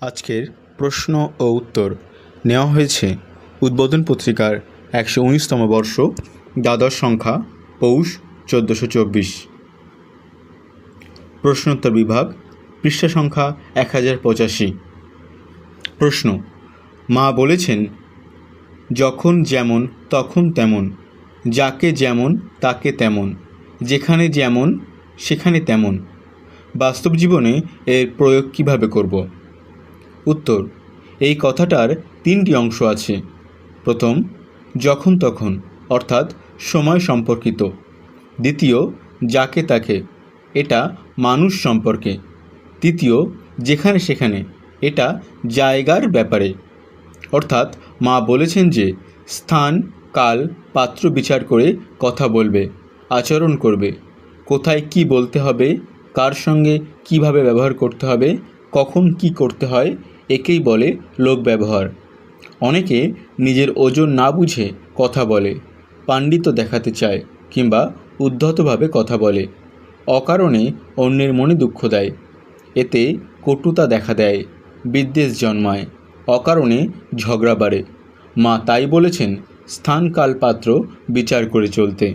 আজকের প্রশ্ন ও উত্তর নেওয়া হয়েছে উদ্বোধন পত্রিকার একশো উনিশতম বর্ষ, দ্বাদশ সংখ্যা, পৌষ, চোদ্দোশো চব্বিশ। প্রশ্নোত্তর বিভাগ, পৃষ্ঠা সংখ্যা এক হাজার পঁচাশি। প্রশ্ন, মা বলেছেন, যখন যেমন, তখন তেমন। যাকে যেমন, তাকে তেমন। যেখানে যেমন, সেখানে তেমন। বাস্তব জীবনে এর প্রয়োগ কীভাবে করব? উত্তর, এই কথাটার তিনটি অংশ আছে। প্রথম, যখন তখন, অর্থাৎ সময় সম্পর্কিত। দ্বিতীয়, যাকে তাকে, এটা মানুষ সম্পর্কে। তৃতীয়, যেখানে সেখানে, এটা জায়গার ব্যাপারে। অর্থাৎ মা বলেছেন যে, স্থান, কাল, পাত্র বিচার করে কথা বলবে, আচরণ করবে। কোথায় কি বলতে হবে, কার সঙ্গে কীভাবে ব্যবহার করতে হবে, কখন কি করতে হয় একেই বলে লোক ব্যবহার অনেকে নিজের ওজন না বুঝে কথা বলে, পাণ্ডিত্য দেখাতে চায় কিংবা উদ্ধতভাবে কথা বলে। অকারণে অন্যের মনে দুঃখ দেয়। এতে কটুতা দেখা দেয়, বিদ্বেষ জন্মায়, অকারণে ঝগড়া বাড়ে। মা তাই বলেছেন স্থান কাল পাত্র বিচার করে চলতে।